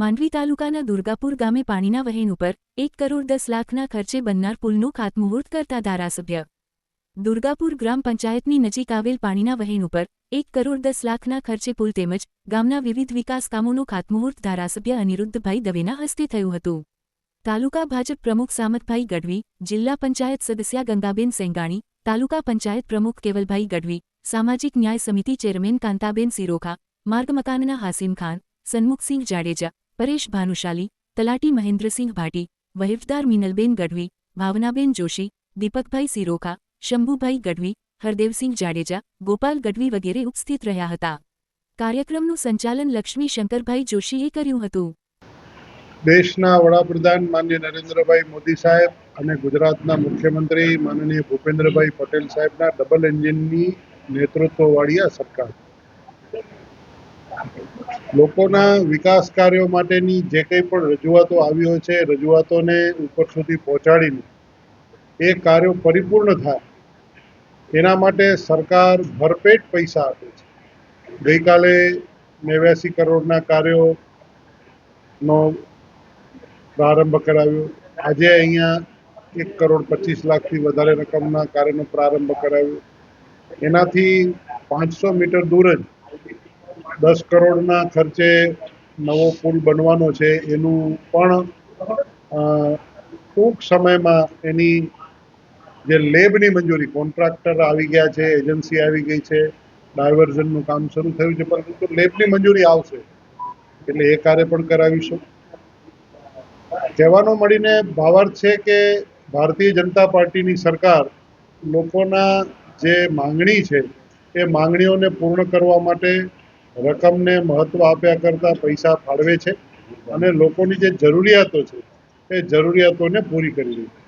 માંડવી તાલુકાના દુર્ગાપુર ગામે પાણીના વહેણ ઉપર એક કરોડ દસ લાખના ખર્ચે બનનાર પુલનું ખાતમુહૂર્ત કરતા ધારાસભ્ય. દુર્ગાપુર ગ્રામ પંચાયતની નજીક આવેલ પાણીના વહેણ ઉપર એક કરોડ દસ લાખના ખર્ચે પુલ તેમજ ગામના વિવિધ વિકાસ કામોનું ખાતમુહૂર્ત ધારાસભ્ય અનિરુદ્ધભાઈ દવેના હસ્તે થયું હતું. તાલુકા ભાજપ પ્રમુખ સામતભાઈ ગઢવી, જિલ્લા પંચાયત સદસ્યા ગંગાબેન સેંગાણી, તાલુકા પંચાયત પ્રમુખ કેવલભાઈ ગઢવી, સામાજિક ન્યાય સમિતિ ચેરમેન કાંતાબેન સિરોખા, માર્ગ મકાનના હાસિમ ખાન, સન્મુખસિંહ જાડેજા પરેશ ભાનુશાલી, તલાટી મહેન્દ્રસિંહ ભાટી, વહીવટદાર મિનલબેન ગઢવી, ભાવનાબેન જોશી, દીપકભાઈ સિરોખા, શંભુભાઈ ગઢવી, હરદેવસિંહ જાડેજા, ગોપાલ ગઢવી વગેરે ઉપસ્થિત રહ્યા હતા. કાર્યક્રમનું સંચાલન લક્ષ્મી શંકરભાઈ જોશીએ કર્યું હતું. દેશના વડાપ્રધાન માન્ય નરેન્દ્રભાઈ મોદી સાહેબ અને ગુજરાતના મુખ્યમંત્રી માનનીય ભૂપેન્દ્રભાઈ પટેલ સાહેબના ડબલ એન્જિનની નેતૃત્વવાળી આ સરકાર. લોકોના વિકાસ કાર્યો માટેની જે કંઈ પણ રજૂઆતો આવી હોય છે રજૂઆતોને ઉપર સુધી પહોંચાડીને એ કાર્યો પરિપૂર્ણ થાય, એના માટે સરકાર ભરપેટ પૈસા આપે છે. ગઈકાલે નેવ્યાસી કરોડના કાર્યોનો પ્રારંભ કરાવ્યો. આજે અહીંયા એક કરોડ પચીસ લાખથી વધારે રકમના કાર્યનો પ્રારંભ કરાવ્યો. એનાથી પાંચસો મીટર દૂર જ દસ કરોડના ખર્ચે નવો પુલ બનવાનો છે, એનું પણ ટૂંક સમયમાં એની જે લેબની મંજૂરી, કોન્ટ્રાક્ટર આવી ગયા છે, એજન્સી આવી ગઈ છે, ડાયવર્ઝનનું કામ શરૂ થયું છે, પરંતુ લેબની મંજૂરી આવશે. એટલે એ કાર્ય પણ કરાવીશું. કહેવાનો મળીને ભાવાર્થ છે કે ભારતીય જનતા પાર્ટીની સરકાર લોકોના જે માંગણી છે, એ માંગણીઓને પૂર્ણ કરવા માટે રકમને મહત્વ આપ્યા કરતાં પૈસા ફાળવે છે અને લોકોની જે જરૂરિયાતો છે, એ જરૂરિયાતોને પૂરી કરી રહી છે.